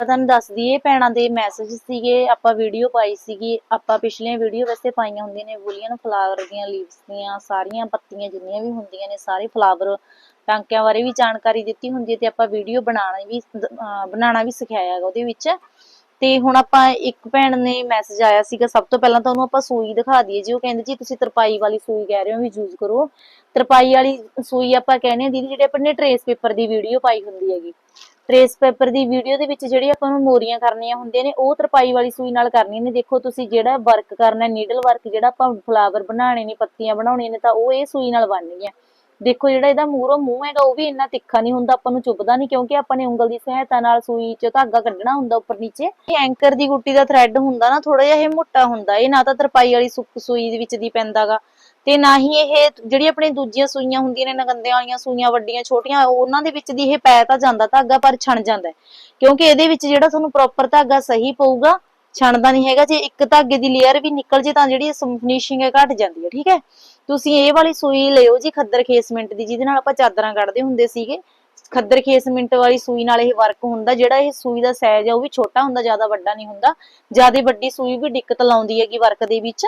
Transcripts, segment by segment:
ਮੈਂ ਤੁਹਾਨੂੰ ਦੱਸ ਦਈਏ, ਭੈਣਾਂ ਦੇ ਮੈਸੇਜ ਸੀਗੇ, ਆਪਾਂ ਵੀਡੀਓ ਪਾਈ ਸੀਗੀ, ਆਪਾਂ ਪਿਛਲੀਆਂ ਵੀਡੀਓ ਵੈਸੇ ਪਾਈਆਂ ਹੁੰਦੀਆਂ ਨੇ ਬੁਲੀਅਨ ਫਲਾਵਰ ਦੀਆਂ ਲੀਵਸ ਦੀਆਂ, ਸਾਰੀਆਂ ਪੱਤੀਆਂ ਜਿੰਨੀਆਂ ਵੀ ਹੁੰਦੀਆਂ ਨੇ, ਸਾਰੇ ਫਲਾਵਰ ਟਾਂਕਿਆਂ ਬਾਰੇ ਵੀ ਜਾਣਕਾਰੀ ਦਿੱਤੀ ਹੁੰਦੀ ਹੈ ਤੇ ਆਪਾਂ ਵੀਡੀਓ ਬਣਾਉਣਾ ਵੀ ਬਣਾਉਣਾ ਵੀ ਸਿਖਾਇਆ ਹੈਗਾ ਉਹਦੇ ਵਿੱਚ। ਤੇ ਹੁਣ ਆਪਾਂ ਇੱਕ ਭੈਣ ਨੇ ਮੈਸੇਜ ਆਇਆ ਸੀਗਾ, ਸਭ ਤੋਂ ਪਹਿਲਾਂ ਤਾਂ ਉਹਨੂੰ ਆਪਾਂ ਸੂਈ ਦਿਖਾ ਦਈਏ ਜੀ। ਉਹ ਕਹਿੰਦੇ ਜੀ, ਤੁਸੀਂ ਤਰਪਾਈ ਵਾਲੀ ਸੂਈ ਕਹਿ ਰਹੇ ਹੋ, ਵੀ ਯੂਜ਼ ਕਰੋ। ਤਰਪਾਈ ਵਾਲੀ ਸੂਈ ਆਪਾਂ ਕਹਿੰਦੇ ਦੀਦੀ, ਜਿਹੜੇ ਆਪਾਂ ਨੇ ਟਰੇਸ ਪੇਪਰ ਦੀ ਵੀਡੀਓ ਪਾਈ ਹੁੰਦੀ ਹੈਗੀ। ਟਰੇਸ ਪੇਪਰ ਦੀ ਵੀਡੀਓ ਦੇ ਵਿੱਚ ਜਿਹੜੀ ਆਪਾਂ ਨੂੰ ਮੋਰੀਆਂ ਕਰਨੀਆਂ ਹੁੰਦੀਆਂ ਨੇ, ਉਹ ਤਰਪਾਈ ਵਾਲੀ ਸੂਈ ਨਾਲ ਕਰਨੀਆਂ ਨੇ। ਦੇਖੋ, ਤੁਸੀਂ ਜਿਹੜਾ ਵਰਕ ਕਰਨਾ ਨੀਡਲ ਵਰਕ ਜਿਹੜਾ ਆਪਾਂ ਫਲਾਵਰ ਬਣਾਉਣੇ ਨੇ, ਪੱਤੀਆਂ ਬਣਾਉਣੀਆਂ ਨੇ, ਤਾਂ ਉਹ ਇਹ ਸੂਈ ਨਾਲ ਬਣਨਗੀਆਂ ਦੇਖੋ ਜਿਹੜਾ ਇਹਦਾ ਮੂਹਰੋਂ ਮੂੰਹ ਹੈਗਾ, ਉਹ ਵੀ ਇੰਨਾ ਤਿੱਖਾ ਨਹੀਂ ਹੁੰਦਾ, ਆਪਾਂ ਨੂੰ ਚੁੱਭਦਾ ਨਹੀਂ, ਕਿਉਂਕਿ ਆਪਾਂ ਨੇ ਉਂਗਲ ਦੀ ਸਹਾਇਤਾ ਨਾਲ ਸੂਈ 'ਚ ਧਾਗਾ ਕੱਢਣਾ ਹੁੰਦਾ ਉੱਪਰ ਨੀਚੇ। ਇਹ ਐਂਕਰ ਦੀ ਗੁੱਟੀ ਦਾ ਥ੍ਰੈਡ ਹੁੰਦਾ ਨਾ ਥੋੜਾ ਜਿਹਾ ਇਹ ਮੋਟਾ ਹੁੰਦਾ, ਇਹ ਨਾ ਤਾਂ ਤਰਪਾਈ ਵਾਲੀ ਸੂਈ ਦੇ ਵਿੱਚ ਦੀ ਪੈਂਦਾਗਾ। ਤੇ ਨਾ ਹੀ ਇਹ ਜਿਹੜੀ ਆਪਣੀ ਦੂਜੀਆਂ ਸੂਈਆਂ ਹੁੰਦੀਆਂ ਨੇ, ਨਗੰਦਿਆਂ ਵਾਲੀਆਂ ਸੂਈਆਂ, ਵੱਡੀਆਂ, ਛੋਟੀਆਂ, ਉਹਨਾਂ ਦੇ ਵਿੱਚ ਦੀ ਇਹ ਪੈ ਤਾਂ ਜਾਂਦਾ, ਧਾਗਾ ਪਰ ਛਣ ਜਾਂਦਾ ਕਿਉਂਕਿ ਇਹਦੇ ਵਿੱਚ ਜਿਹੜਾ ਤੁਹਾਨੂੰ ਪ੍ਰੋਪਰ ਧਾਗਾ ਸਹੀ ਪਊਗਾ, ਛਣਦਾ ਨਹੀਂ ਹੈਗਾ, ਜੇ ਇੱਕ ਧਾਗੇ ਦੀ ਲੇਅਰ ਵੀ ਨਿਕਲ ਜੇ ਤਾਂ ਜਿਹੜੀ ਫਿਨਿਸ਼ਿੰਗ ਹੈ, ਘਟ ਜਾਂਦੀ ਹੈ, ਠੀਕ ਹੈ? ਤੁਸੀਂ ਇਹ ਵਾਲੀ ਸੂਈ ਲਿਓ ਜੀ ਖੱਦਰ ਖੇਸਮੈਂਟ ਦੀ, ਜਿਹਦੇ ਨਾਲ ਆਪਾਂ ਚਾਦਰਾਂ ਕੱਢਦੇ ਹੁੰਦੇ ਸੀਗੇ। ਖੱਦਰ ਖੇਸਮੈਂਟ ਵਾਲੀ ਸੂਈ ਨਾਲ ਇਹ ਵਰਕ ਹੁੰਦਾ, ਜਿਹੜਾ ਇਹ ਸੂਈ ਦਾ ਸਾਈਜ਼ ਹੈ ਉਹ ਵੀ ਛੋਟਾ ਹੁੰਦਾ, ਜ਼ਿਆਦਾ ਵੱਡਾ ਨਹੀਂ ਹੁੰਦਾ। ਜ਼ਿਆਦਾ ਵੱਡੀ ਸੂਈ ਵੀ ਦਿੱਕਤ ਲਾਉਂਦੀ ਹੈਗੀ ਵਰਕ ਦੇ ਵਿੱਚ।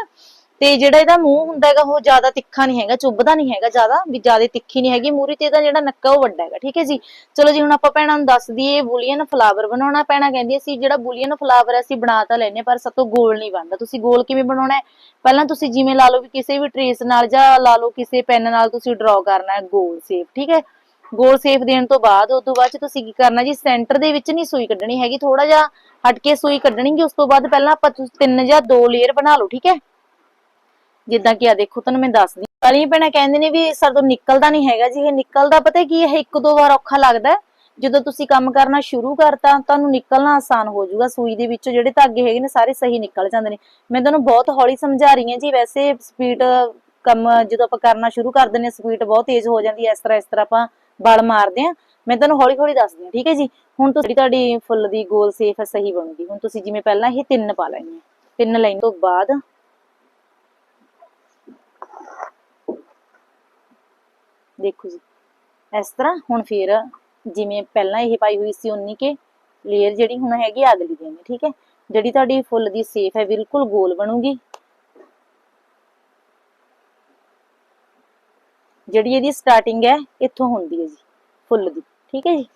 ਤੇ ਜਿਹੜਾ ਇਹਦਾ ਮੂੰਹ ਹੁੰਦਾ ਹੈਗਾ, ਉਹ ਜ਼ਿਆਦਾ ਤਿੱਖਾ ਨਹੀਂ ਹੈਗਾ, ਚੁੱਭਦਾ ਨਹੀਂ ਹੈਗਾ ਜ਼ਿਆਦਾ, ਵੀ ਜ਼ਿਆਦਾ ਤਿੱਖੀ ਨਹੀਂ ਹੈਗੀ ਮੂਰੀ ਤੇ ਇਹਦਾ ਜਿਹੜਾ ਨੱਕਾ ਉਹ ਵੱਡਾ ਹੈਗਾ, ਠੀਕ ਹੈ ਜੀ? ਚਲੋ ਜੀ, ਹੁਣ ਆਪਾਂ ਭੈਣਾਂ ਨੂੰ ਦੱਸ ਦਈਏ ਬੁਲੀਅਨ ਫਲਾਵਰ ਬਣਾਉਣਾ ਪੈਣਾ ਕਹਿੰਦੀ ਅਸੀਂ ਜਿਹੜਾ ਬੁਲੀਅਨ ਫਲਾਵਰ ਹੈ ਅਸੀਂ ਬਣਾ ਤਾਂ ਲੈਨੇ ਪਰ ਸਤੋਂ ਗੋਲ ਨਹੀਂ ਬਣਦਾ। ਤੁਸੀਂ ਗੋਲ ਕਿਵੇਂ ਬਣਾਉਣਾ ਹੈ? ਪਹਿਲਾਂ ਤੁਸੀਂ ਜਿਵੇਂ ਲਾ ਲਓ ਵੀ ਕਿਸੇ ਵੀ ਟਰੇਸ ਨਾਲ ਜਾਂ ਲਾ ਲਓ ਕਿਸੇ ਪੈਨ ਨਾਲ ਤੁਸੀਂ ਡਰਾ ਕਰਨਾ ਹੈ, ਗੋਲ ਸ਼ੇਪ, ਠੀਕ ਹੈ? ਗੋਲ ਸ਼ੇਪ ਦੇਣ ਤੋਂ ਬਾਅਦ ਉਸ ਤੋਂ ਬਾਅਦ ਚ ਤੁਸੀਂ ਕੀ ਕਰਨਾ ਜੀ, ਸੈਂਟਰ ਦੇ ਵਿੱਚ ਨਹੀਂ ਸੂਈ ਕੱਢਣੀ ਹੈਗੀ ਥੋੜਾ ਜਿਹਾ ਹਟ ਕੇ ਸੂਈ ਕੱਢਣੀ ਗੀ, ਉਸ ਤੋਂ ਬਾਅਦ ਪਹਿਲਾਂ ਆਪਾਂ ਤਿੰਨ ਜਾਂ ਦੋ ਲੇਅਰ ਬਣਾ ਲਓ, ਠੀਕ ਹੈ? ਜਿੱਦਾਂ ਕਿ ਆ ਦੇਖੋ, ਤੁਹਾਨੂੰ ਮੈਂ ਦੱਸਦੀ ਵਾਲੀਆਂ ਭੈਣਾਂ ਕਹਿੰਦੇ ਨੇ ਵੀ ਸਰ ਤੋਂ ਨਿਕਲਦਾ ਨਹੀਂ ਹੈਗਾ ਜੀ, ਇਹ ਨਿਕਲਦਾ ਪਤਾ ਕੀ ਇਹ ਇੱਕ ਦੋ ਵਾਰ ਔਖਾ ਲੱਗਦਾ ਜਦੋਂ ਤੁਸੀਂ ਕੰਮ ਕਰਨਾ ਸ਼ੁਰੂ ਕਰਤਾ, ਤੁਹਾਨੂੰ ਨਿਕਲਣਾ ਆਸਾਨ ਹੋ ਜਾਊਗਾ। ਸੂਈ ਦੇ ਵਿੱਚੋਂ ਜਿਹੜੇ ਧਾਗੇ ਹੈਗੇ ਨੇ, ਸਾਰੇ ਸਹੀ ਨਿਕਲ ਜਾਂਦੇ ਨੇ। ਮੈਂ ਤੁਹਾਨੂੰ ਬਹੁਤ ਹੌਲੀ ਸਮਝਾ ਰਹੀ ਹਾਂ ਜੀ, ਵੈਸੇ ਸਪੀਡ ਕੰਮ ਜਦੋਂ ਆਪਾਂ ਕਰਨਾ ਸ਼ੁਰੂ ਕਰ ਦਿੰਦੇ ਹਾਂ ਸਪੀਡ ਬਹੁਤ ਤੇਜ਼ ਹੋ ਜਾਂਦੀ ਹੈ। ਇਸ ਤਰ੍ਹਾਂ ਇਸ ਤਰ੍ਹਾਂ ਆਪਾਂ ਬਲ ਮਾਰਦੇ ਹਾਂ। ਮੈਂ ਤੁਹਾਨੂੰ ਹੌਲੀ ਹੌਲੀ ਦੱਸਦੀ ਹਾਂ, ਠੀਕ ਹੈ ਜੀ? ਹੁਣ ਤੁਸੀਂ ਤੁਹਾਡੀ ਫੁੱਲ ਦੀ ਗੋਲ ਸੇਫ ਸਹੀ ਬਣੂਗੀ। ਹੁਣ ਤੁਸੀਂ ਜਿਵੇਂ ਪਹਿਲਾਂ ਇਹ ਤਿੰਨ ਪਾ ਲੈਣੀ ਹੈ। ਤਿੰਨ ਲੈਣ ਤੋਂ ਬਾਅਦ ਦੇਖੋ ਜੀ। ਇਸ ਤਰ੍ਹਾਂ ਹੁਣ ਫੇਰ ਜਿਵੇਂ ਪਹਿਲਾਂ ਇਹ ਪਾਈ ਹੋਈ ਸੀ ਉਨੀ ਕੇ ਲੇਅਰ ਜਿਹੜੀ ਹੁਣ ਹੈਗੀ ਅਗਲੀ ਦੇਣੀ ਠੀਕ ਹੈ? ਜਿਹੜੀ ਤੁਹਾਡੀ ਫੁੱਲ ਦੀ ਸੇਫ ਹੈ, ਬਿਲਕੁਲ ਗੋਲ ਬਣੂਗੀ। ਜਿਹੜੀ ਇਹਦੀ ਸਟਾਰਟਿੰਗ ਹੈ, ਇੱਥੋਂ ਹੁੰਦੀ ਹੈ ਜੀ, ਫੁੱਲ ਦੀ, ਠੀਕ ਹੈ ਜੀ?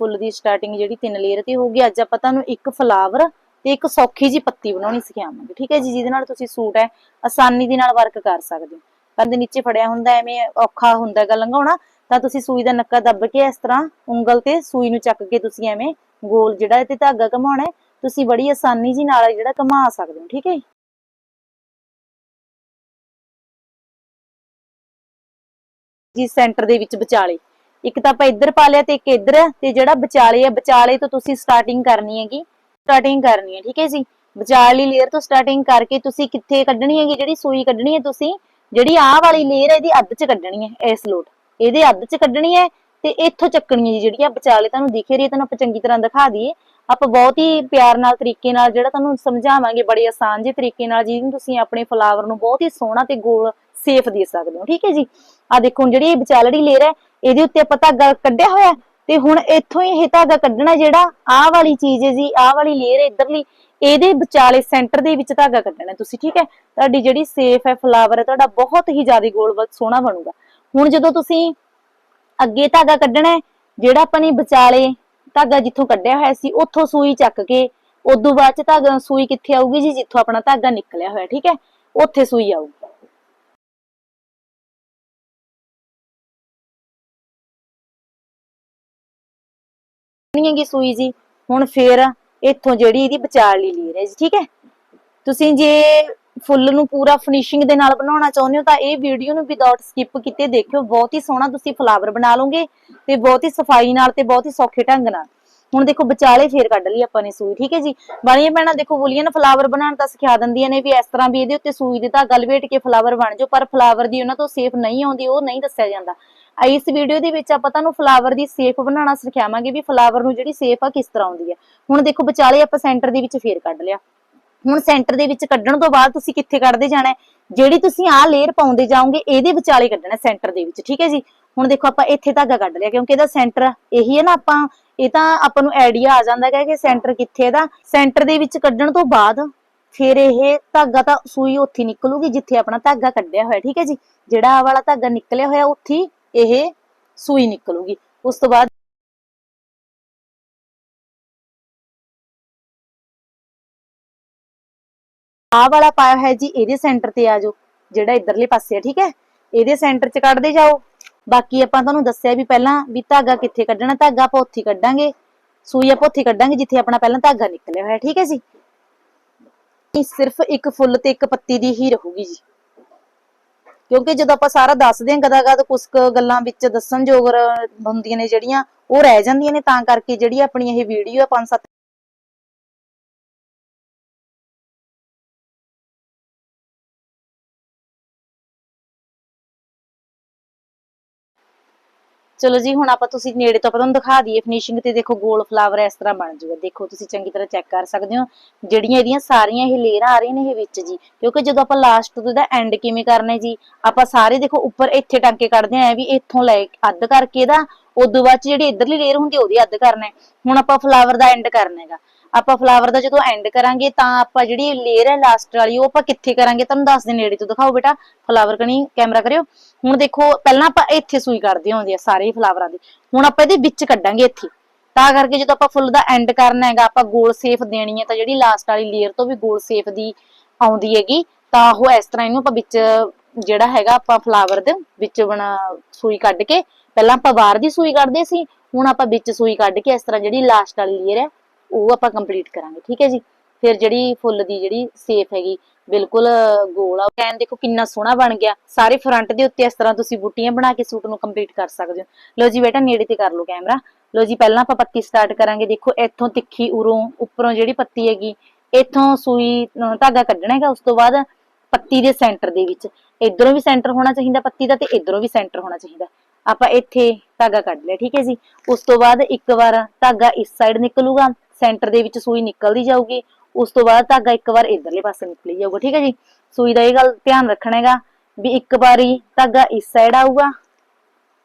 ਫੁੱਲ ਦੀ ਸਟਾਰਟਿੰਗ ਜਿਹੜੀ ਤਿੰਨ ਲੇਅਰ ਤੇ ਹੋਊਗੀ, ਅੱਜ ਆਪਾਂ ਤੁਹਾਨੂੰ ਇੱਕ ਫਲਾਵਰ ਤੇ ਇੱਕ ਸੌਖੀ ਜੀ ਪੱਤੀ ਬਣਾਉਣੀ ਸਿਖਾਵਾਂਗੇ, ਠੀਕ ਹੈ ਜੀ? ਜਿਹਦੇ ਨਾਲ ਤੁਸੀਂ ਸੂਟ ਹੈ, ਆਸਾਨੀ ਦੇ ਨਾਲ ਵਰਕ ਕਰ ਸਕਦੇ ਹੋ। ਕੰਧ ਨੀਚੇ ਫੜਿਆ ਹੁੰਦਾ, ਐਵੇਂ ਔਖਾ ਹੁੰਦਾ ਹੈਗਾ ਲੰਘਾਉਣਾ, ਤਾਂ ਤੁਸੀਂ ਸੂਈ ਦਾ ਨੱਕਾ ਦੱਬ ਕੇ ਇਸ ਤਰ੍ਹਾਂ ਉਂਗਲ ਤੇ ਸੂਈ ਨੂੰ ਚੱਕ ਕੇ ਤੁਸੀਂ ਐਵੇਂ ਗੋਲ ਜਿਹੜਾ ਤੇ ਧਾਗਾ ਘਮਾਉਣਾ, ਤੁਸੀਂ ਬੜੀ ਆਸਾਨੀ ਜੀ ਨਾਲ ਜਿਹੜਾ ਘਮਾ ਸਕਦੇ ਹੋ, ਠੀਕ ਹੈ ਜੀ? ਸੈਂਟਰ ਦੇ ਵਿੱਚ ਵਿਚਾਲੇ। ਇੱਕ ਤਾਂ ਆਪਾਂ ਇੱਧਰ ਪਾ ਲਿਆ ਤੇ ਇੱਕ ਇੱਧਰ, ਤੇ ਜਿਹੜਾ ਵਿਚਾਲੇ ਆ, ਵਿਚਾਲੇ ਤੋਂ ਤੁਸੀਂ ਸਟਾਰਟਿੰਗ ਕਰਨੀ ਹੈਗੀ ਸਟਾਰਟਿੰਗ ਕਰਨੀ ਹੈ, ਠੀਕ ਹੈ ਜੀ? ਵਿਚਾਲੀ ਲੇਅਰ ਤੋਂ ਸਟਾਰਟਿੰਗ ਕਰਕੇ ਤੁਸੀਂ ਕਿੱਥੇ ਕੱਢਣੀ ਹੈਗੀ, ਜਿਹੜੀ ਸੂਈ ਕੱਢਣੀ ਹੈ ਤੁਸੀਂ ਜਿਹੜੀ ਆਹ ਵਾਲੀ ਲੇਅਰ ਹੈ ਇਹਦੀ ਅੱਧ ਚ ਕੱਢਣੀ ਹੈ, ਇਸ ਲੋਟ। ਇਹਦੇ ਅੱਧ ਚ ਕੱਢਣੀ ਹੈ ਤੇ ਇੱਥੋਂ ਚੱਕਣੀ ਹੈ ਜਿਹੜੀ ਆ, ਵਿਚਾਲੇ ਤੁਹਾਨੂੰ ਦਿਖ ਰਹੀ ਹੈ, ਤੁਹਾਨੂੰ ਆਪਾਂ ਚੰਗੀ ਤਰ੍ਹਾਂ ਦਿਖਾ ਦਈਏ। ਆਪਾਂ ਬਹੁਤ ਹੀ ਪਿਆਰ ਨਾਲ ਤਰੀਕੇ ਨਾਲ ਜਿਹੜਾ ਤੁਹਾਨੂੰ ਸਮਝਾਵਾਂਗੇ, ਬੜੇ ਆਸਾਨ ਜਿਹੇ ਤਰੀਕੇ ਨਾਲ, ਜਿਹਨੂੰ ਤੁਸੀਂ ਆਪਣੇ ਫਲਾਵਰ ਨੂੰ ਬਹੁਤ ਹੀ ਸੋਹਣਾ ਤੇ ਗੋਲ ਸੇਫ ਦੇ ਸਕਦੇ ਹੋ, ਠੀਕ ਹੈ ਜੀ? ਆ ਦੇਖੋ, ਹੁਣ ਜਿਹੜੀ ਇਹ ਵਿਚਾਲੜੀ ਲੇਅਰ ਹੈ, ਇਹਦੇ ਉੱਤੇ ਆਪਾਂ ਧਾਗਾ ਕੱਢਿਆ ਹੋਇਆ ਤੇ ਹੁਣ ਇੱਥੋਂ ਇਹ ਧਾਗਾ ਕੱਢਣਾ ਜਿਹੜਾ ਆਹ ਵਾਲੀ ਚੀਜ਼ ਹੈ ਜੀ, ਆਹ ਵਾਲੀ ਲੇਅਰ ਹੈ, ਇੱਧਰਲੀ ਇਹਦੇ ਵਿਚਾਲੇ ਸੈਂਟਰ ਦੇ ਵਿੱਚ ਧਾਗਾ ਕੱਢਣਾ ਤੁਸੀਂ ਠੀਕ ਹੈ? ਤੁਹਾਡੀ ਜਿਹੜੀ ਸੇਫ ਹੈ ਫਲਾਵਰ ਹੈ, ਤੁਹਾਡਾ ਬਹੁਤ ਹੀ ਜ਼ਿਆਦਾ ਗੋਲ ਸੋਹਣਾ ਬਣੂਗਾ। ਹੁਣ ਜਦੋਂ ਤੁਸੀਂ ਅੱਗੇ ਧਾਗਾ ਕੱਢਣਾ ਜਿਹੜਾ ਆਪਾਂ ਨੇ ਵਿਚਾਲੇ ਧਾਗਾ ਜਿੱਥੋਂ ਕੱਢਿਆ ਹੋਇਆ ਸੀ, ਉੱਥੋਂ ਸੂਈ ਚੱਕ ਕੇ, ਉਦੋਂ ਬਾਅਦ ਚ ਧਾਗਾ ਸੂਈ ਕਿੱਥੇ ਆਊਗੀ ਜੀ? ਜਿੱਥੋਂ ਆਪਣਾ ਧਾਗਾ ਨਿਕਲਿਆ ਹੋਇਆ, ਠੀਕ ਹੈ? ਉੱਥੇ ਸੂਈ ਆਊਗੀ। ਨਹੀਂ ਹੈਗੀ ਸੂਈ ਜੀ। ਹੁਣ ਫੇਰ ਇੱਥੋਂ ਜਿਹੜੀ ਇਹਦੀ ਵਿਚਾਲੀ ਲੀਰ ਹੈ ਜੀ, ਠੀਕ ਹੈ? ਤੁਸੀਂ ਜੇ ਫੁੱਲ ਨੂੰ ਪੂਰਾ ਫਿਨਿਸ਼ਿੰਗ ਦੇ ਨਾਲ ਬਣਾਉਣਾ ਚਾਹੁੰਦੇ ਹੋ ਤਾਂ ਇਹ ਵੀਡੀਓ ਨੂੰ ਵਿਦਆਊਟ ਸਕਿਪ ਕੀਤੇ ਦੇਖਿਓ, ਬਹੁਤ ਹੀ ਸੋਹਣਾ ਤੁਸੀਂ ਫਲਾਵਰ ਬਣਾ ਲਓਗੇ ਤੇ ਬਹੁਤ ਹੀ ਸਫ਼ਾਈ ਨਾਲ ਤੇ ਬਹੁਤ ਹੀ ਸੌਖੇ ਢੰਗ ਨਾਲ। ਹੁਣ ਦੇਖੋ ਵਿਚਾਲੇ ਫੇਰ ਕੱਢ ਲਈ ਆਪਾਂ ਨੇ ਸੂਈ, ਠੀਕ ਹੈ ਜੀ? ਬਾਣੀਆਂ ਭੈਣਾਂ, ਦੇਖੋ ਬੁਲੀਅਨ ਫਲਾਵਰ ਬਣਾਉਣ ਤਾਂ ਸਿਖਾ ਦਿੰਦੀਆਂ ਨੇ ਵੀ ਇਸ ਤਰ੍ਹਾਂ ਵੀ ਇਹਦੇ ਉੱਤੇ ਸੂਈ ਦੇ ਧਾਗਾ ਲਪੇਟ ਕੇ ਫਲਾਵਰ ਬਣ ਜਾਓ, ਪਰ ਫਲਾਵਰ ਦੀ ਉਹਨਾਂ ਤੋਂ ਸੇਫ ਨਹੀਂ ਆਉਂਦੀ, ਉਹ ਨਹੀਂ ਦੱਸਿਆ ਜਾਂਦਾ। ਇਸ ਵੀਡੀਓ ਦੇ ਵਿੱਚ ਆਪਾਂ ਤੁਹਾਨੂੰ ਫਲਾਵਰ ਦੀ ਸੇਫ ਬਣਾਉਣਾ ਸਿਖਾਵਾਂਗੇ ਵੀ ਫਲਾਵਰ ਨੂੰ ਜਿਹੜੀ ਸੇਫ ਆ ਕਿਸ ਤਰ੍ਹਾਂ ਆਉਂਦੀ ਹੈ ਹੁਣ ਦੇਖੋ ਵਿਚਾਲੇ ਆਪਾਂ ਸੈਂਟਰ ਦੇ ਵਿੱਚ ਫੇਰ ਕੱਢ ਲਿਆ। ਹੁਣ ਸੈਂਟਰ ਦੇ ਵਿੱਚ ਕੱਢਣ ਤੋਂ ਬਾਅਦ ਤੁਸੀਂ ਕਿੱਥੇ ਕੱਢਦੇ ਜਾਣਾ ਹੈ? ਜਿਹੜੀ ਤੁਸੀਂ ਆਹ ਲੇਅਰ ਪਾਉਂਦੇ ਜਾਓਗੇ, ਇਹਦੇ ਵਿਚਾਲੇ ਕੱਢਣਾ ਸੈਂਟਰ ਦੇ ਵਿੱਚ, ਠੀਕ ਹੈ ਜੀ? ਹੁਣ ਦੇਖੋ ਆਪਾਂ ਇੱਥੇ ਧਾਗਾ ਕੱਢ ਲਿਆ, ਕਿਉਂਕਿ ਇਹਦਾ ਸੈਂਟਰ ਇਹੀ ਹੈ ਨਾ ਆਪਾਂ, ਇਹ ਤਾਂ ਆਪਾਂ ਨੂੰ ਆਈਡੀਆ ਆ ਜਾਂਦਾ ਹੈ ਕਿ ਸੈਂਟਰ ਕਿੱਥੇ ਦਾ ਸੈਂਟਰ ਦੇ ਵਿੱਚ ਕੱਢਣ ਤੋਂ ਬਾਅਦ ਫਿਰ ਇਹ ਧਾਗਾ ਤਾਂ ਸੂਈ ਉੱਥੇ ਨਿਕਲੂਗੀ, ਜਿੱਥੇ ਆਪਣਾ ਧਾਗਾ ਕੱਢਿਆ ਹੋਇਆ, ਠੀਕ ਹੈ ਜੀ? ਜਿਹੜਾ ਆਹ ਵਾਲਾ ਧਾਗਾ ਨਿਕਲਿਆ ਹੋਇਆ ਉੱਥੇ ਇਹ ਸੂਈ ਨਿਕਲੂਗੀ। ਉਸ ਤੋਂ ਬਾਅਦ ਆਹ ਵਾਲਾ ਪਾਇਆ ਹੈ ਜੀ, ਇਹਦੇ ਸੈਂਟਰ ਤੇ ਆ ਜਾਓ, ਜਿਹੜਾ ਇਧਰਲੇ ਪਾਸੇ ਆ, ਠੀਕ ਹੈ? ਇਹਦੇ ਸੈਂਟਰ 'ਚ ਕੱਢਦੇ ਜਾਓ। ਬਾਕੀ ਆਪਾਂ ਤੁਹਾਨੂੰ ਦੱਸਿਆ ਵੀ ਪਹਿਲਾਂ ਵੀ ਧਾਗਾ ਕਿੱਥੇ ਕੱਢਣਾ, ਧਾਗਾ ਆਪਾਂ ਉੱਥੇ ਕੱਢਾਂਗੇ। ਸੂਈ ਆਪਾਂ ਉੱਥੇ ਕੱਢਾਂਗੇ, ਜਿੱਥੇ ਆਪਣਾ ਪਹਿਲਾਂ ਧਾਗਾ ਨਿਕਲਿਆ ਹੋਇਆ, ਠੀਕ ਹੈ ਜੀ? ਇਹ ਸਿਰਫ ਇੱਕ ਫੁੱਲ ਤੇ ਇੱਕ ਪੱਤੀ ਦੀ ਹੀ ਰਹੂਗੀ ਜੀ। ਕਿਉਂਕਿ ਜਦੋਂ ਆਪਾਂ ਸਾਰਾ ਦੱਸਦੇ ਹਾਂ ਗਦਾ ਗਦ ਕੁਝ ਗੱਲਾਂ ਵਿੱਚ ਦੱਸਣਯੋਗ ਹੁੰਦੀਆਂ ਨੇ ਜਿਹੜੀਆਂ, ਉਹ ਰਹਿ ਜਾਂਦੀਆਂ ਨੇ, ਤਾਂ ਕਰਕੇ ਜਿਹੜੀ ਆਪਣੀ ਇਹ ਵੀਡੀਓ ਆ 5-7 ਚਲੋ ਜੀ, ਹੁਣ ਆਪਾਂ ਤੁਸੀਂ ਨੇੜੇ ਤੋਂ ਆਪਾਂ ਤੁਹਾਨੂੰ ਦਿਖਾ ਦਈਏ ਫਿਨਿਸ਼ਿੰਗ ਤੇ ਦੇਖੋ ਗੋਲ ਫਲਾਵਰ ਇਸ ਤਰ੍ਹਾਂ ਬਣ ਜਾਊਗਾ ਦੇਖੋ ਤੁਸੀਂ ਚੰਗੀ ਤਰ੍ਹਾਂ ਚੈੱਕ ਕਰ ਸਕਦੇ ਹੋ। ਜਿਹੜੀਆਂ ਇਹਦੀਆਂ ਸਾਰੀਆਂ ਇਹ ਲੇਅਰਾਂ ਆ ਰਹੀਆਂ ਨੇ ਇਹ ਵਿੱਚ ਜੀ। ਕਿਉਂਕਿ ਜਦੋਂ ਆਪਾਂ ਲਾਸਟ ਤੋਂ ਇਹਦਾ ਐਂਡ ਕਿਵੇਂ ਕਰਨਾ ਹੈ ਜੀ, ਆਪਾਂ ਸਾਰੇ ਦੇਖੋ ਉੱਪਰ ਇੱਥੇ ਟਾਂਕੇ ਕੱਢਦੇ ਆਂ ਵੀ ਇੱਥੋਂ ਲੈ ਅੱਧ ਕਰਕੇ ਇਹਦਾ, ਉਦੋਂ ਬਾਅਦ 'ਚ ਜਿਹੜੀ ਇਧਰਲੀ ਲੇਅਰ ਹੁੰਦੀ ਹੈ ਉਹਦੀ ਅੱਧ ਕਰਨਾ ਹੈ। ਹੁਣ ਆਪਾਂ ਫਲਾਵਰ ਦਾ ਐਂਡ ਕਰਨਾ ਹੈਗਾ। ਆਪਾਂ ਫਲਾਵਰ ਦਾ ਜਦੋਂ ਐਂਡ ਕਰਾਂਗੇ ਤਾਂ ਆਪਾਂ ਜਿਹੜੀ ਲੇਅਰ ਹੈ ਲਾਸਟ ਵਾਲੀ, ਉਹ ਆਪਾਂ ਕਿੱਥੇ ਕਰਾਂਗੇ? ਤੁਹਾਨੂੰ ਦੱਸ ਦੇ ਨੇੜੇ ਤੋਂ। ਦਿਖਾਓ ਬੇਟਾ ਫਲਾਵਰ ਕਣੀ ਕੈਮਰਾ ਕਰਿਓ। ਹੁਣ ਦੇਖੋ, ਪਹਿਲਾਂ ਆਪਾਂ ਇੱਥੇ ਸੂਈ ਕੱਢਦੇ ਹੁੰਦੇ ਆ ਸਾਰੇ ਫਲਾਵਰਾਂ ਦੀ। ਹੁਣ ਆਪਾਂ ਇਹਦੇ ਵਿੱਚ ਕੱਢਾਂਗੇ ਇੱਥੇ। ਤਾਂ ਕਰਕੇ ਜਦੋਂ ਆਪਾਂ ਫੁੱਲ ਦਾ ਐਂਡ ਕਰਨਾ ਹੈਗਾ, ਆਪਾਂ ਗੋਲ ਸੇਫ ਦੇਣੀ ਹੈ ਤਾਂ ਜਿਹੜੀ ਲਾਸਟ ਵਾਲੀ ਲੇਅਰ ਤੋਂ ਵੀ ਗੋਲ ਸੇਫ ਦੀ ਆਉਂਦੀ ਹੈਗੀ, ਤਾਂ ਉਹ ਇਸ ਤਰ੍ਹਾਂ ਇਹਨੂੰ ਆਪਾਂ ਵਿੱਚ ਜਿਹੜਾ ਹੈਗਾ ਆਪਾਂ ਫਲਾਵਰ ਦੇ ਵਿੱਚ ਬਣਾ ਸੂਈ ਕੱਢ ਕੇ, ਪਹਿਲਾਂ ਆਪਾਂ ਬਾਹਰ ਦੀ ਸੂਈ ਕੱਢਦੇ ਸੀ, ਹੁਣ ਆਪਾਂ ਵਿੱਚ ਸੂਈ ਕੱਢ ਕੇ ਇਸ ਤਰ੍ਹਾਂ ਜਿਹੜੀ ਲਾਸਟ ਵਾਲੀ ਲੇਅਰ ਹੈ ਉਹ ਆਪਾਂ ਕੰਪਲੀਟ ਕਰਾਂਗੇ, ਠੀਕ ਹੈ ਜੀ? ਫਿਰ ਜਿਹੜੀ ਫੁੱਲ ਦੀ ਜਿਹੜੀ ਸੇਫ ਹੈਗੀ, ਬਿਲਕੁਲ ਗੋਲ ਆ। ਕੈਨ ਦੇਖੋ ਕਿੰਨਾ ਸੋਹਣਾ ਬਣ ਗਿਆ। ਸਾਰੇ ਫਰੰਟ ਦੇ ਉੱਤੇ ਇਸ ਤਰ੍ਹਾਂ ਤੁਸੀਂ ਬੂਟੀਆਂ ਬਣਾ ਕੇ ਸੂਟ ਨੂੰ ਕੰਪਲੀਟ ਕਰ ਸਕਦੇ ਹੋ। ਲਓ ਜੀ ਬੇਟਾ, ਨੇੜੇ ਤੇ ਕਰ ਲਓ ਕੈਮਰਾ ਲਓ ਜੀ, ਪਹਿਲਾਂ ਆਪਾਂ ਪੱਤੀ ਸਟਾਰਟ ਕਰਾਂਗੇ। ਦੇਖੋ, ਇੱਥੋਂ ਤਿੱਖੀ ਉਰੋਂ ਉੱਪਰੋਂ ਜਿਹੜੀ ਪੱਤੀ ਹੈਗੀ, ਇੱਥੋਂ ਸੂਈ ਧਾਗਾ ਕੱਢਣਾ ਹੈਗਾ। ਉਸ ਤੋਂ ਬਾਅਦ ਪੱਤੀ ਦੇ ਸੈਂਟਰ ਦੇ ਵਿੱਚ। ਇਧਰੋਂ ਵੀ ਸੈਂਟਰ ਹੋਣਾ ਚਾਹੀਦਾ ਪੱਤੀ ਦਾ ਤੇ ਇਧਰੋਂ ਵੀ ਸੈਂਟਰ ਹੋਣਾ ਚਾਹੀਦਾ। ਆਪਾਂ ਇੱਥੇ ਧਾਗਾ ਕੱਢ ਲਿਆ, ਠੀਕ ਹੈ ਜੀ? ਉਸ ਤੋਂ ਬਾਅਦ ਇੱਕ ਵਾਰ ਧਾਗਾ ਇਸ ਸਾਈਡ ਨਿਕਲੂਗਾ। ਸੈਂਟਰ ਦੇ ਵਿੱਚ ਸੂਈ ਨਿਕਲਦੀ ਜਾਊਗੀ, ਉਸ ਤੋਂ ਬਾਅਦ ਧਾਗਾ ਇੱਕ ਵਾਰ ਇਧਰਲੇ ਪਾਸੇ ਨਿਕਲੀ ਜਾਊਗਾ, ਠੀਕ ਹੈ ਜੀ? ਸੂਈ ਦਾ ਇਹ ਗੱਲ ਧਿਆਨ ਰੱਖਣਾ ਹੈਗਾ ਵੀ ਇੱਕ ਵਾਰੀ ਧਾਗਾ ਇਸ ਸਾਈਡ ਆਊਗਾ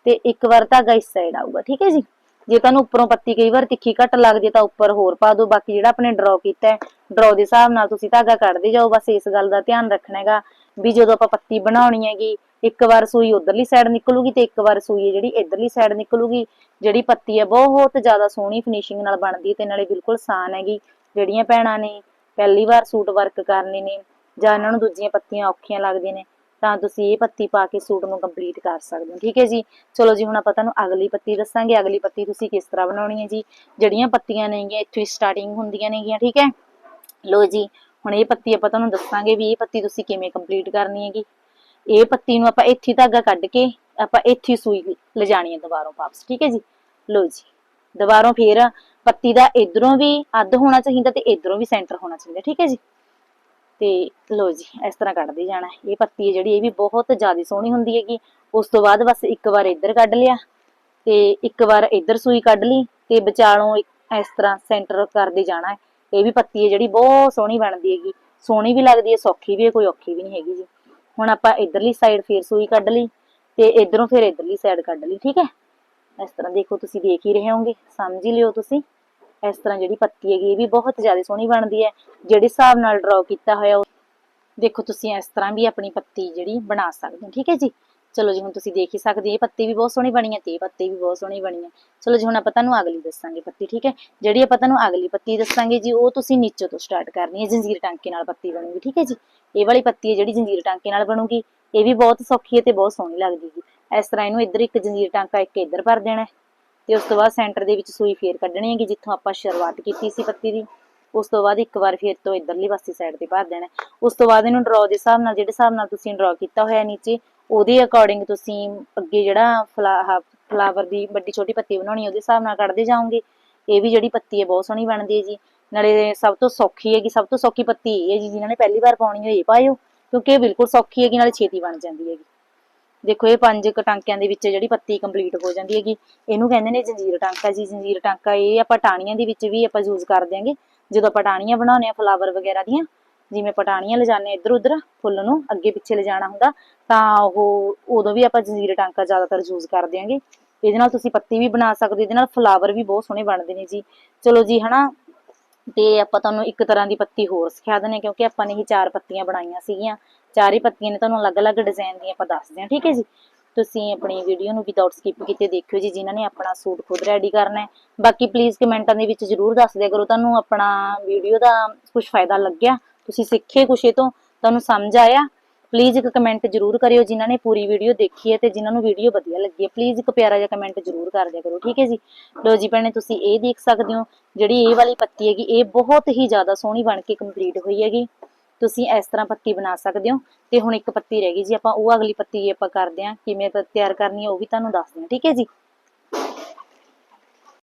ਤੇ ਇੱਕ ਵਾਰ ਧਾਗਾ ਇਸ ਸਾਈਡ ਆਊਗਾ, ਠੀਕ ਹੈ ਜੀ? ਜੇ ਤੁਹਾਨੂੰ ਉੱਪਰੋਂ ਪੱਤੀ ਕਈ ਵਾਰ ਤਿੱਖੀ ਘੱਟ ਲੱਗ ਲੱਗਦੀ ਤਾਂ ਉੱਪਰ ਹੋਰ ਪਾ ਦਿਓ, ਬਾਕੀ ਜਿਹੜਾ ਆਪਣੇ ਡਰਾ ਕੀਤਾ ਹੈ ਡਰਾ ਦੇ ਹਿਸਾਬ ਨਾਲ ਤੁਸੀਂ ਧਾਗਾ ਕੱਢਦੇ ਜਾਓ, ਬਸ ਇਸ ਗੱਲ ਦਾ ਧਿਆਨ ਰੱਖਣਾ ਹੈਗਾ ਵੀ ਜਦੋਂ ਆਪਾਂ ਪੱਤੀ ਬਣਾਉਣੀ ਹੈਗੀ ਇੱਕ ਵਾਰ ਸੂਈ ਉਧਰਲੀ ਸਾਈਡ ਨਿਕਲੂਗੀ ਤੇ ਇੱਕ ਵਾਰ ਸੂਈ ਹੈ ਜਿਹੜੀ ਇਧਰਲੀ ਸਾਈਡ ਨਿਕਲੂਗੀ, ਜਿਹੜੀ ਪੱਤੀ ਹੈ ਬਹੁਤ ਜ਼ਿਆਦਾ ਸੋਹਣੀ ਫਿਨਿਸ਼ਿੰਗ ਨਾਲ ਬਣਦੀ ਹੈ ਤੇ ਨਾਲੇ ਬਿਲਕੁਲ ਆਸਾਨ ਹੈਗੀ। ਜਿਹੜੀਆਂ ਭੈਣਾਂ ਨੇ ਪਹਿਲੀ ਵਾਰ ਸੂਟ ਵਰਕ ਕਰਨੇ ਨੇ ਜਾਂ ਇਹਨਾਂ ਨੂੰ ਦੂਜੀਆਂ ਪੱਤੀਆਂ ਔਖੀਆਂ ਲੱਗਦੀਆਂ ਨੇ, ਤਾਂ ਤੁਸੀਂ ਇਹ ਪੱਤੀ ਪਾ ਕੇ ਸੂਟ ਨੂੰ ਕੰਪਲੀਟ ਕਰ ਸਕਦੇ ਹੋ। ਠੀਕ ਹੈ ਜੀ? ਚਲੋ ਜੀ, ਹੁਣ ਆਪਾਂ ਤੁਹਾਨੂੰ ਅਗਲੀ ਪੱਤੀ ਦੱਸਾਂਗੇ। ਅਗਲੀ ਪੱਤੀ ਤੁਸੀਂ ਕਿਸ ਤਰ੍ਹਾਂ ਬਣਾਉਣੀ ਹੈ ਜੀ? ਜਿਹੜੀਆਂ ਪੱਤੀਆਂ ਨੇਗੀਆਂ, ਇੱਥੋਂ ਹੀ ਸਟਾਰਟਿੰਗ ਹੁੰਦੀਆਂ ਨੇਗੀਆਂ, ਠੀਕ ਹੈ? ਲੋ ਜੀ, ਹੁਣ ਇਹ ਪੱਤੀ ਆਪਾਂ ਤੁਹਾਨੂੰ ਦੱਸਾਂਗੇ ਵੀ ਇਹ ਪੱਤੀ ਤੁਸੀਂ ਕਿਵੇਂ ਕੰਪਲੀਟ ਕਰਨੀ ਹੈਗੀ। ਇਹ ਪੱਤੀ ਨੂੰ ਆਪਾਂ ਇੱਥੇ ਹੀ ਧਾਗਾ ਕੱਢ ਕੇ ਆਪਾਂ ਇੱਥੇ ਸੂਈ ਲਿਜਾਣੀ ਹੈ ਦੁਬਾਰੋਂ ਵਾਪਸ, ਠੀਕ ਹੈ ਜੀ? ਲੋ ਜੀ, ਦੁਬਾਰੋਂ ਫੇਰ ਪੱਤੀ ਦਾ ਇਧਰੋਂ ਵੀ ਅੱਧ ਹੋਣਾ ਚਾਹੀਦਾ ਤੇ ਇਧਰੋਂ ਵੀ ਸੈਂਟਰ ਹੋਣਾ ਚਾਹੀਦਾ, ਠੀਕ ਹੈ ਜੀ? ਤੇ ਲੋ ਜੀ, ਇਸ ਤਰ੍ਹਾਂ ਕੱਢਦੇ ਜਾਣਾ ਇਹ ਪੱਤੀ ਹੈ ਜਿਹੜੀ, ਇਹ ਵੀ ਬਹੁਤ ਜ਼ਿਆਦਾ ਸੋਹਣੀ ਹੁੰਦੀ ਹੈਗੀ। ਉਸ ਤੋਂ ਬਾਅਦ ਬਸ ਇੱਕ ਵਾਰ ਇੱਧਰ ਕੱਢ ਲਿਆ ਤੇ ਇੱਕ ਵਾਰ ਇੱਧਰ ਸੂਈ ਕੱਢ ਲਈ ਤੇ ਵਿਚਾਲੋਂ ਇਸ ਤਰ੍ਹਾਂ ਸੈਂਟਰ ਕਰਦੇ ਜਾਣਾ ਹੈ। ਇਹ ਵੀ ਪੱਤੀ ਹੈ ਜਿਹੜੀ, ਬਹੁਤ ਸੋਹਣੀ ਬਣਦੀ ਹੈਗੀ। ਸੋਹਣੀ ਵੀ ਲੱਗਦੀ ਹੈ, ਸੌਖੀ ਵੀ ਹੈ, ਕੋਈ ਔਖੀ ਵੀ ਨਹੀਂ ਹੈਗੀ ਜੀ। ਹੁਣ ਆਪਾਂ ਇੱਧਰਲੀ ਸਾਈਡ ਫੇਰ ਸੂਈ ਕੱਢ ਲਈ ਤੇ ਇਧਰੋਂ ਫਿਰ ਇੱਧਰਲੀ ਸਾਈਡ ਕੱਢ ਲਈ ਠੀਕ ਹੈ? ਇਸ ਤਰ੍ਹਾਂ ਦੇਖੋ ਤੁਸੀਂ ਦੇਖ ਹੀ ਰਹੇ ਹੋਗੇ ਸਮਝ ਹੀ ਲਿਓ ਤੁਸੀਂ। ਇਸ ਤਰ੍ਹਾਂ ਜਿਹੜੀ ਪੱਤੀ ਹੈਗੀ ਇਹ ਵੀ ਬਹੁਤ ਜ਼ਿਆਦਾ ਸੋਹਣੀ ਬਣਦੀ ਹੈ ਜਿਹੜੇ ਹਿਸਾਬ ਨਾਲ ਡਰਾ ਕੀਤਾ ਹੋਇਆ ਦੇਖੋ ਤੁਸੀਂ ਇਸ ਤਰ੍ਹਾਂ ਵੀ ਆਪਣੀ ਪੱਤੀ ਜਿਹੜੀ ਬਣਾ ਸਕਦੇ ਹੋ ਠੀਕ ਹੈ ਜੀ? ਚਲੋ ਜੀ ਹੁਣ ਤੁਸੀਂ ਦੇਖ ਹੀ ਸਕਦੇ ਹੋ, ਇਹ ਪੱਤੀ ਵੀ ਬਹੁਤ ਸੋਹਣੀ ਬਣੀ ਹੈ ਤੇ ਇਹ ਪੱਤੀ ਵੀ ਬਹੁਤ ਸੋਹਣੀ ਬਣੀ ਹੈ। ਚਲੋ ਜੀ ਹੁਣ ਆਪਾਂ ਤੁਹਾਨੂੰ ਅਗਲੀ ਦੱਸਾਂਗੇ ਪੱਤੀ ਠੀਕ ਹੈ? ਜਿਹੜੀ ਆਪਾਂ ਤੁਹਾਨੂੰ ਅਗਲੀ ਪੱਤੀ ਦੱਸਾਂਗੇ ਜੀ ਉਹ ਤੁਸੀਂ ਨੀਚੇ ਤੋਂ ਸਟਾਰਟ ਕਰਨੀ ਹੈ ਜੰਜੀਰ ਟਾਂਕੇ ਨਾਲ ਪੱਤੀ ਬਣੂਗੀ ਠੀਕ ਹੈ ਜੀ? ਇਹ ਵਾਲੀ ਪੱਤੀ ਹੈ ਜਿਹੜੀ ਜੰਜੀਰ ਟਾਂਕੇ ਨਾਲ ਬਣੂਗੀ, ਇਹ ਵੀ ਬਹੁਤ ਸੌਖੀ ਹੈ ਤੇ ਬਹੁਤ ਸੋਹਣੀ ਲੱਗਦੀ ਹੈ। ਇਸ ਤਰ੍ਹਾਂ ਇਹਨੂੰ ਇੱਧਰ ਇੱਕ ਜੰਜੀਰ ਟਾਂਕਾ ਇੱਕ ਇੱਧਰ ਭਰ ਦੇਣਾ ਤੇ ਉਸ ਤੋਂ ਬਾਅਦ ਸੈਂਟਰ ਦੇ ਵਿੱਚ ਸੂਈ ਫੇਰ ਕੱਢਣੀ ਹੈਗੀ, ਜਿੱਥੋਂ ਆਪਾਂ ਸ਼ੁਰੂਆਤ ਕੀਤੀ ਸੀ ਪੱਤੀ ਦੀ। ਉਸ ਤੋਂ ਬਾਅਦ ਇੱਕ ਵਾਰ ਫੇਰ ਤੋਂ ਇਧਰਲੀ ਪਾਸੇ ਸਾਈਡ ਤੇ ਭਰ ਦੇਣਾ ਉਸ ਤੋਂ ਬਾਅਦ ਇਹਨੂੰ ਡਰਾ ਦੇ ਹਿਸਾਬ ਨਾਲ, ਜਿਹੜੇ ਹਿਸਾਬ ਨਾਲ ਤੁਸੀਂ ਡਰਾ ਕੀਤਾ ਹੋਇਆ ਨੀਚੇ, ਉਹਦੇ ਅਕੋਰਡਿੰਗ ਤੁਸੀਂ ਅੱਗੇ ਜਿਹੜਾ ਫਲਾਵਰ ਦੀ ਵੱਡੀ ਛੋਟੀ ਪੱਤੀ ਬਣਾਉਣੀ ਹੈ, ਉਹਦੇ ਹਿਸਾਬ ਨਾਲ ਕੱਢਦੇ ਜਾਓਗੇ। ਇਹ ਵੀ ਜਿਹੜੀ ਪੱਤੀ ਹੈ ਬਹੁਤ ਸੋਹਣੀ ਬਣਦੀ ਹੈ ਜੀ। ਨਾਲੇ ਸਭ ਤੋਂ ਸੌਖੀ ਹੈਗੀ ਸਭ ਤੋਂ ਸੌਖੀ ਪੱਤੀ ਇਹ ਹੈ ਜੀ, ਜਿਨ੍ਹਾਂ ਨੇ ਪਹਿਲੀ ਵਾਰ ਪਾਉਣੀ ਹੋਈ ਪਾਇਓ, ਕਿਉਂਕਿ ਇਹ ਬਿਲਕੁਲ ਸੌਖੀ ਹੈਗੀ ਨਾਲੇ ਛੇਤੀ ਬਣ ਜਾਂਦੀ ਹੈਗੀ ਦੇਖੋ, ਇਹ ਪੰਜ ਟਾਂਕਿਆਂ ਦੇ ਵਿੱਚ ਜਿਹੜੀ ਪੱਤੀ ਕੰਪਲੀਟ ਹੋ ਜਾਂਦੀ ਹੈਗੀ ਇਹਨੂੰ ਕਹਿੰਦੇ ਨੇ ਜੰਜੀਰ ਟਾਂਕਾ ਜੀ। ਜੰਜੀਰ ਟਾਂਕਾ ਇਹ ਆਪਾਂ ਟਾਹਣੀਆਂ ਦੇ ਵਿੱਚ ਵੀ ਆਪਾਂ ਯੂਜ਼ ਕਰ ਦਿਆਂਗੇ। ਜਦੋਂ ਆਪਾਂ ਟਾਹਣੀਆਂ ਬਣਾਉਂਦੇ ਆ ਫਲਾਵਰ ਵਗੈਰਾ ਦੀਆਂ, ਜਿਵੇਂ ਪਟਾਣੀਆਂ ਲਿਜਾਣੇ ਇੱਧਰ ਉੱਧਰ ਫੁੱਲ ਨੂੰ ਅੱਗੇ ਪਿੱਛੇ ਲਿਜਾਣਾ ਹੁੰਦਾ, ਤਾਂ ਉਹ ਉਦੋਂ ਵੀ ਆਪਾਂ ਜੰਜੀਰ ਟਾਂਕਾ ਜ਼ਿਆਦਾਤਰ ਯੂਜ਼ ਕਰਦੇ ਆਂਗੇ ਇਹਦੇ ਨਾਲ ਤੁਸੀਂ ਪੱਤੀ ਵੀ ਬਣਾ ਸਕਦੇ ਹੋ, ਇਹਦੇ ਨਾਲ ਫਲਾਵਰ ਵੀ ਬਹੁਤ ਸੋਹਣੇ ਬਣਦੇ ਨੇ ਜੀ। ਚਲੋ ਜੀ, ਹਨਾ? ਤੇ ਆਪਾਂ ਤੁਹਾਨੂੰ ਇੱਕ ਤਰ੍ਹਾਂ ਦੀ ਪੱਤੀ ਹੋਰ ਸਿਖਾ ਦਿੰਦੇ ਕਿਉਂਕਿ ਆਪਾਂ ਨੇ ਇਹ ਚਾਰ ਪੱਤੀਆਂ ਬਣਾਈਆਂ ਸੀਗੀਆਂ। ਚਾਰ ਪੱਤੀਆਂ ਨੇ, ਤੁਹਾਨੂੰ ਅਲੱਗ-ਅਲੱਗ ਡਿਜ਼ਾਈਨ ਦੀਆਂ ਆਪਾਂ ਦੱਸਦੇ ਹਾਂ ਠੀਕ ਹੈ ਜੀ? ਤੁਸੀਂ ਆਪਣੀ ਵੀਡੀਓ ਨੂੰ ਵਿਦਆਊਟ ਸਕਿਪ ਕੀਤੇ ਦੇਖਿਓ ਜੀ, ਜਿਨ੍ਹਾਂ ਨੇ ਆਪਣਾ ਸੂਟ ਖੁਦ ਰੈਡੀ ਕਰਨਾ ਹੈ। ਬਾਕੀ ਪਲੀਜ਼ ਕਮੈਂਟਾਂ ਦੇ ਵਿੱਚ ਜਰੂਰ ਦੱਸ ਦਿਆ ਕਰੋ, ਤੁਹਾਨੂੰ ਆਪਣਾ ਵੀਡੀਓ ਦਾ ਕੁਝ ਫਾਇਦਾ ਲੱਗਿਆ? ਤੁਸੀਂ ਸਿੱਖੇ ਕੁਛ ਇਹ ਤੋਂ? ਤੁਹਾਨੂੰ ਸਮਝ ਆਇਆ? ਪਲੀਜ਼ ਇੱਕ ਕਮੈਂਟ ਜਰੂਰ ਕਰਿਓ ਜਿਨ੍ਹਾਂ ਨੇ ਪੂਰੀ ਵੀਡੀਓ ਦੇਖੀ ਹੈ ਤੇ ਜਿਨ੍ਹਾਂ ਨੂੰ ਵੀਡੀਓ ਵਧੀਆ ਲੱਗੀ ਹੈ। ਪਲੀਜ਼ ਇੱਕ ਪਿਆਰਾ ਜਿਹਾ ਕਮੈਂਟ ਜਰੂਰ ਕਰ ਦਿਆ ਕਰੋ, ਠੀਕ ਹੈ ਜੀ? ਲੋ ਜੀ ਭੈਣੇ, ਤੁਸੀਂ ਇਹ ਦੇਖ ਸਕਦੇ ਹੋ, ਜਿਹੜੀ ਇਹ ਵਾਲੀ ਪੱਤੀ ਹੈਗੀ, ਇਹ ਬਹੁਤ ਹੀ ਜ਼ਿਆਦਾ ਸੋਹਣੀ ਬਣ ਕੇ ਕੰਪਲੀਟ ਹੋਈ ਹੈਗੀ। ਤੁਸੀਂ ਇਸ ਤਰ੍ਹਾਂ ਪੱਤੀ ਬਣਾ ਸਕਦੇ ਹੋ। ਤੇ ਹੁਣ ਇੱਕ ਪੱਤੀ ਰਹਿ ਗਈ ਜੀ, ਆਪਾਂ ਉਹ ਅਗਲੀ ਪੱਤੀ ਆਪਾਂ ਕਰਦੇ ਹਾਂ, ਕਿਵੇਂ ਤਿਆਰ ਕਰਨੀ ਹੈ ਉਹ ਵੀ ਤੁਹਾਨੂੰ ਦੱਸਦੇ ਹਾਂ ਠੀਕ ਹੈ ਜੀ?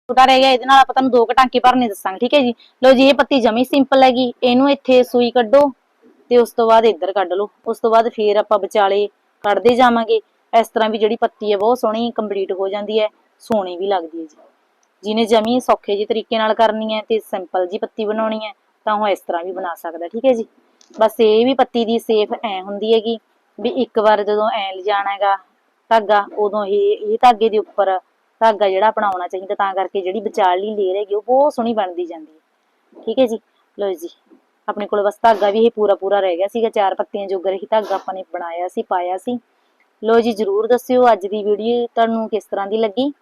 ਛੋਟਾ ਰਹਿ ਗਿਆ, ਇਹਦੇ ਨਾਲ ਆਪਾਂ ਤੁਹਾਨੂੰ ਦੋ ਕੁ ਭਰਨੇ ਦੱਸਾਂਗੇ, ਠੀਕ ਹੈ ਜੀ? ਲੋ ਜੀ, ਇਹ ਪੱਤੀ ਜਮੀ ਸਿੰਪਲ ਹੈਗੀ, ਇਹਨੂੰ ਇੱਥੇ ਸੂਈ ਕੱਢੋ। ਤੇ ਉਸ ਤੋਂ ਬਾਅਦ ਇੱਧਰ ਕੱਢ ਲਓ। ਉਸ ਤੋਂ ਬਾਅਦ ਫੇਰ ਆਪਾਂ ਵਿਚਾਲੇ ਕੱਢਦੇ ਜਾਵਾਂਗੇ। ਇਸ ਤਰ੍ਹਾਂ ਵੀ ਜਿਹੜੀ ਪੱਤੀ ਹੈ, ਬਹੁਤ ਸੋਹਣੀ ਕੰਪਲੀਟ ਹੋ ਜਾਂਦੀ ਹੈ, ਸੋਹਣੀ ਵੀ ਲੱਗਦੀ ਹੈ ਜੀ। ਜਿਹਨੇ ਜਮੀ ਸੌਖੇ ਜਿਹੇ ਤਰੀਕੇ ਨਾਲ ਕਰਨੀ ਹੈ ਤੇ ਸਿੰਪਲ ਜੀ ਪੱਤੀ ਬਣਾਉਣੀ ਹੈ, ਤਾਂ ਉਹ ਇਸ ਤਰ੍ਹਾਂ ਵੀ ਬਣਾ ਸਕਦਾ, ਠੀਕ ਹੈ ਜੀ? ਬਸ ਇਹ ਵੀ ਪੱਤੀ ਦੀ ਸੇਫ ਐ ਹੁੰਦੀ ਹੈਗੀ ਵੀ ਇੱਕ ਵਾਰ ਜਦੋਂ ਐ ਲਿਜਾਣਾ ਹੈਗਾ ਧਾਗਾ, ਉਦੋਂ ਇਹ ਇਹ ਧਾਗੇ ਦੇ ਉੱਪਰ ਧਾਗਾ ਜਿਹੜਾ ਬਣਾਉਣਾ ਚਾਹੀਦਾ, ਤਾਂ ਕਰਕੇ ਜਿਹੜੀ ਵਿਚਾਲਲੀ ਲੇਅਰ ਹੈਗੀ, ਉਹ ਬਹੁਤ ਸੋਹਣੀ ਬਣਦੀ ਜਾਂਦੀ ਹੈ। ਠੀਕ ਹੈ ਜੀ? ਲੋ ਜੀ। ਆਪਣੇ ਕੋਲ ਬਸ ਧਾਗਾ ਵੀ ਇਹ ਪੂਰਾ ਪੂਰਾ ਰਹਿ ਗਿਆ ਸੀਗਾ, ਚਾਰ ਪੱਤੀਆਂ ਜੋਗਰ ਰਹੀ ਧਾਗਾ ਆਪਾਂ ਨੇ ਬਣਾਇਆ ਸੀ, ਪਾਇਆ ਸੀ। ਲੋ ਜੀ, ਜਰੂਰ ਦੱਸਿਓ ਅੱਜ ਦੀ ਵੀਡੀਓ ਤੁਹਾਨੂੰ ਕਿਸ ਤਰ੍ਹਾਂ ਦੀ ਲੱਗੀ।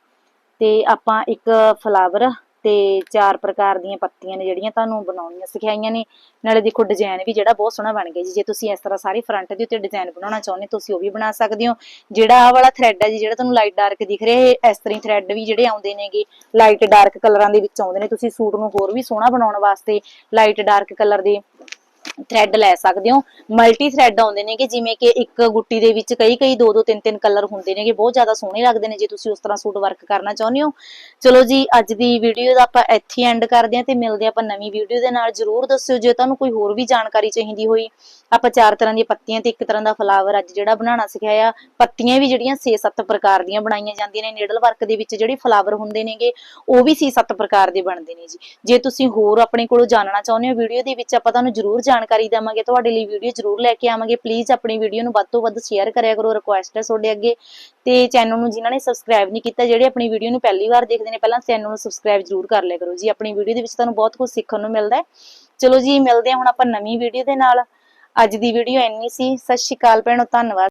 ਤੇ ਆਪਾਂ ਇੱਕ ਫਲਾਵਰ ਤੇ ਚਾਰ ਪ੍ਰਕਾਰ ਦੀਆਂ ਪੱਤੀਆਂ ਨੇ ਜਿਹੜੀਆਂ ਤੁਹਾਨੂੰ ਬਣਾਉਣੀਆਂ ਸਿਖਾਈਆਂ ਨੇ। ਨਾਲੇ ਦੇਖੋ ਡਿਜ਼ਾਈਨ ਵੀ ਜਿਹੜਾ ਬਹੁਤ ਸੋਹਣਾ ਬਣ ਗਿਆ ਜੀ। ਜੇ ਤੁਸੀਂ ਇਸ ਤਰ੍ਹਾਂ ਸਾਰੇ ਫਰੰਟ ਦੇ ਉੱਤੇ ਡਿਜ਼ਾਈਨ ਬਣਾਉਣਾ ਚਾਹੁੰਦੇ ਤੁਸੀਂ ਉਹ ਵੀ ਬਣਾ ਸਕਦੇ ਹੋ। ਜਿਹੜਾ ਆਹ ਵਾਲਾ ਥ੍ਰੈਡ ਹੈ ਜੀ, ਜਿਹੜਾ ਤੁਹਾਨੂੰ ਲਾਈਟ ਡਾਰਕ ਦਿਖ ਰਿਹਾ, ਇਹ ਇਸ ਤਰ੍ਹਾਂ ਹੀ ਥ੍ਰੈਡ ਵੀ ਜਿਹੜੇ ਆਉਂਦੇ ਨੇਗੇ ਲਾਈਟ ਡਾਰਕ ਕਲਰਾਂ ਦੇ ਵਿੱਚ ਆਉਂਦੇ ਨੇ। ਤੁਸੀਂ ਸੂਟ ਨੂੰ ਹੋਰ ਵੀ ਸੋਹਣਾ ਬਣਾਉਣ ਵਾਸਤੇ ਲਾਈਟ ਡਾਰਕ ਕਲਰ ਦੇ ਥ੍ਰੈਡ ਲੈ ਸਕਦੇ ਹੋ। ਮਲਟੀ ਥ੍ਰੈਡ ਆਉਂਦੇ ਨੇਗੇ ਜਿਵੇਂ ਕਿ ਇੱਕ ਗੁੱਟੀ ਦੇ ਵਿੱਚ ਕਈ ਕਈ ਦੋ ਦੋ ਤਿੰਨ ਤਿੰਨ ਕਲਰ ਹੁੰਦੇ ਨੇਗੇ ਬਹੁਤ ਜ਼ਿਆਦਾ ਸੋਹਣੇ ਲੱਗਦੇ ਨੇ ਜੇ ਤੁਸੀਂ ਉਸ ਤਰ੍ਹਾਂ ਸੂਟ ਵਰਕ ਕਰਨਾ ਚਾਹੁੰਦੇ ਹੋ। ਚਲੋ ਜੀ, ਅੱਜ ਦੀ ਵੀਡੀਓ ਦਾ ਆਪਾਂ ਇੱਥੇ ਐਂਡ ਕਰਦੇ ਹਾਂ ਤੇ ਮਿਲਦੇ ਆਪਾਂ ਨਵੀਂ ਵੀਡੀਓ ਦੇ ਨਾਲ। ਜਰੂਰ ਦੱਸਿਓ ਜੇ ਤੁਹਾਨੂੰ ਕੋਈ ਹੋਰ ਵੀ ਜਾਣਕਾਰੀ ਚਾਹੀਦੀ ਹੋਈ। ਆਪਾਂ ਚਾਰ ਤਰ੍ਹਾਂ ਦੀਆਂ ਪੱਤੀਆਂ ਤੇ ਇੱਕ ਤਰ੍ਹਾਂ ਦਾ ਫਲਾਵਰ ਅੱਜ ਜਿਹੜਾ ਬਣਾਉਣਾ ਸਿਖਾਇਆ। ਪੱਤੀਆਂ ਵੀ ਜਿਹੜੀਆਂ 6-7 ਪ੍ਰਕਾਰ ਦੀਆਂ ਬਣਾਈਆਂ ਜਾਂਦੀਆਂ ਨੇ। ਨੀਡਲ ਵਰਕ ਦੇ ਵਿੱਚ ਜਿਹੜੇ ਫਲਾਵਰ ਹੁੰਦੇ ਨੇਗੇ, ਉਹ ਵੀ 6-7 ਪ੍ਰਕਾਰ ਦੇ ਬਣਦੇ ਨੇ ਜੀ। ਜੇ ਤੁਸੀਂ ਹੋਰ ਆਪਣੇ ਕੋਲੋਂ ਜਾਣਨਾ ਚਾਹੁੰਦੇ ਹੋ ਵੀਡੀਓ ਦੇ ਵਿੱਚ, ਆਪਾਂ ਤੁਹਾਨੂੰ ਜਰੂਰ ਜਾਣਕਾਰੀ ਦੇਵਾਂਗੇ, ਤੁਹਾਡੇ ਲਈ ਵੀਡੀਓ ਜਰੂਰ ਲੈ ਕੇ ਆਵਾਂਗੇ। ਪਲੀਜ਼ ਆਪਣੀ ਵੀਡੀਓ ਨੂੰ ਵੱਧ ਤੋਂ ਵੱਧ ਸ਼ੇਅਰ ਕਰਿਆ ਕਰੋ ਰਿਕੁਐਸਟ ਹੈ ਤੁਹਾਡੇ ਅੱਗੇ। ਤੇ ਚੈਨਲ ਨੂੰ ਜਿਨ੍ਹਾਂ ਨੇ ਸਬਸਕ੍ਰਾਈਬ ਨਹੀਂ ਕੀਤਾ, ਜਿਹੜੇ ਆਪਣੀ ਵੀਡੀਓ ਨੂੰ ਪਹਿਲੀ ਵਾਰ ਦੇਖਦੇ ਨੇ, ਪਹਿਲਾਂ ਚੈਨਲ ਨੂੰ ਸਬਸਕ੍ਰਾਈਬ ਜਰੂਰ ਕਰ ਲਿਆ ਕਰੋ ਜੀ। ਆਪਣੀ ਵੀਡੀਓ ਦੇ ਵਿੱਚ ਤੁਹਾਨੂੰ ਬਹੁਤ ਕੁਝ ਸਿੱਖਣ ਨੂੰ ਮਿਲਦਾ ਹੈ। ਚਲੋ ਜੀ, ਮਿਲਦੇ ਹਾਂ ਹੁਣ ਆਪਾਂ ਨਵੀਂ ਵੀਡੀਓ ਦੇ ਨਾਲ। ਅੱਜ ਦੀ ਵੀਡੀਓ ਇੰਨੀ ਸੀ। ਸਤਿ ਸ਼੍ਰੀ ਅਕਾਲ ਭੈਣੋ, ਧੰਨਵਾਦ।